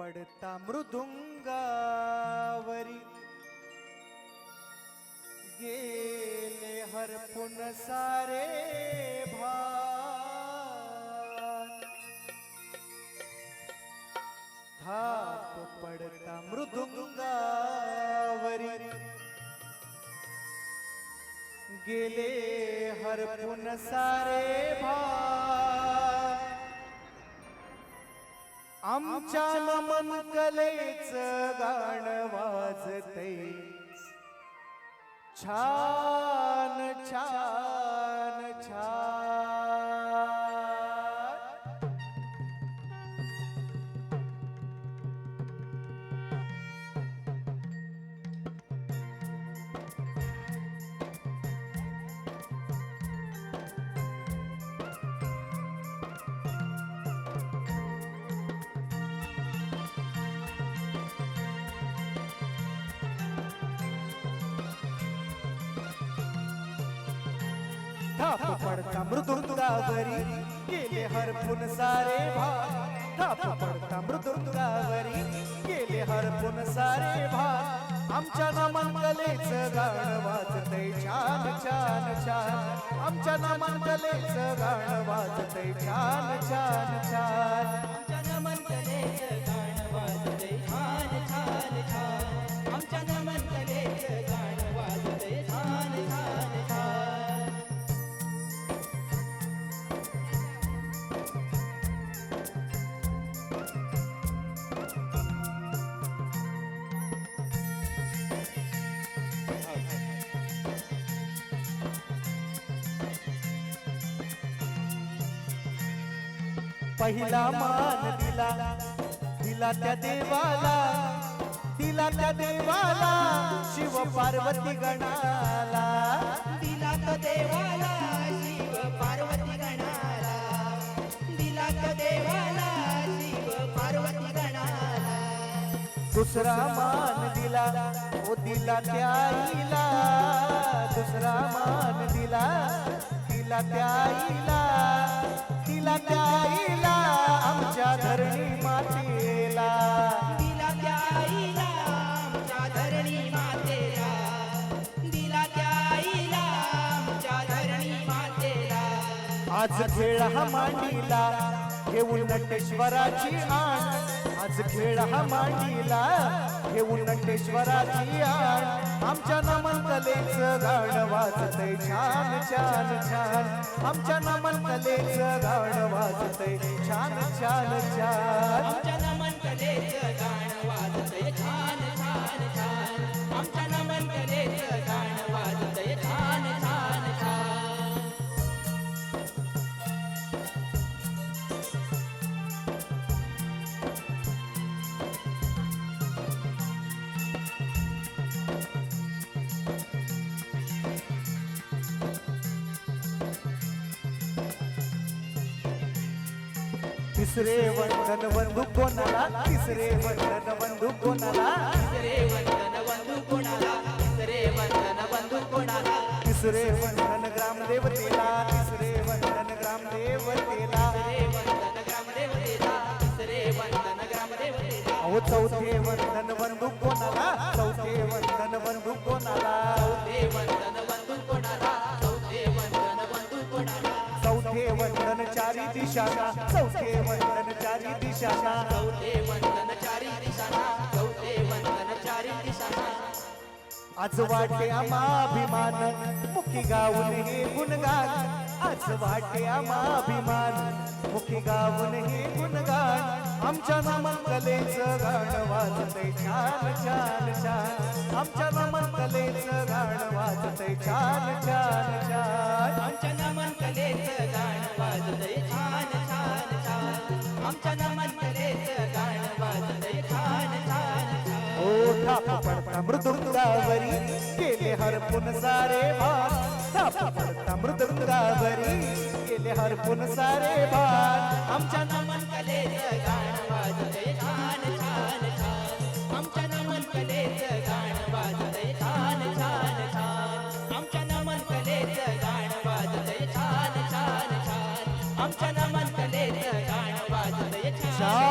पडता मृदुंगावरी. गेले हरपून सारे भा थाप पडता मृदुंगावरी. गेले हरपून सारे भा आमच्या नमन कलेच गाण वाजते छान छान थाप पडता मृदुंगावरी. गेले हरपून सारे भाग. थाप पडता मृदुंगावरी. गेले हरपून सारे भाग. आमच्या नामांकलेच गाणं वाजतय छान छान छान. आमच्या नामांकलेच गाणं वाजतय छान छान छान. पहिला मान दिला दिला त्या देवाला दिला त्या देवाला शिव पार्वती गणाला. दिला तो देवाला शिव पार्वती गणाला. दिला देवाला शिव पार्वती गणाला. दुसरा मान दिला ओ दिला त्या आईला. दुसरा मान दिला दिला त्या आईला. दिला त्या आईला आमच्या धरणी मातेला. दिला त्या आईला आमच्या धरणी मातेला. दिला त्या आईला आमच्या धरणी मातेला. आज खेळ हा मांडीला घेऊन नटेश्वराची आण. आज खेळ हा मांडीला घेऊन नटेश्वराची आण. आमच्या नमन कलेच गाण वाजतय छान छान छान. आमच्या नमन कलेच गाण वाजतय छान छान छान. आमच्या नमन कलेच गाण तिसरे वंदन बंधू कोणाला? तिसरे वंदन बंधू कोणाला? तिसरे वंदन बंधू कोणाला तिसरे वंदन बंधू कोणाला तिसरे वंदन ग्रामदेवतेला तिसरे वंदन ग्रामदेवतेला तिसरे वंदन ग्रामदेवतेला तिसरे वंदन अहो चौथे वंदन बंधू कोणाला? चौथे वंदन बंधू कोणाला? चौथे वंदन चारी दिशाना चौथे वंदन चारी दिशाना. चौथे वंदन चारी दिशाना चौथे वंदन चारी दिशाना. आज वाटे आम्हा अभिमान मुखी गाऊन हे गुणगान. आज वाटे आम्हा अभिमान मुखी गाऊन हे गुणगान. आमच्या नमन कलेचं गाणं वाजतय छान छान छान. आमच्या नमन कलेचं गाणं वाजतय छान छान छान. आमच्या नमन कलेचं मृदुंगावरी गेले हरपून सारे भान थाप पडता मृदुंगावरी गेले हरपून सारे भान आमच्या नमन कलेचं time.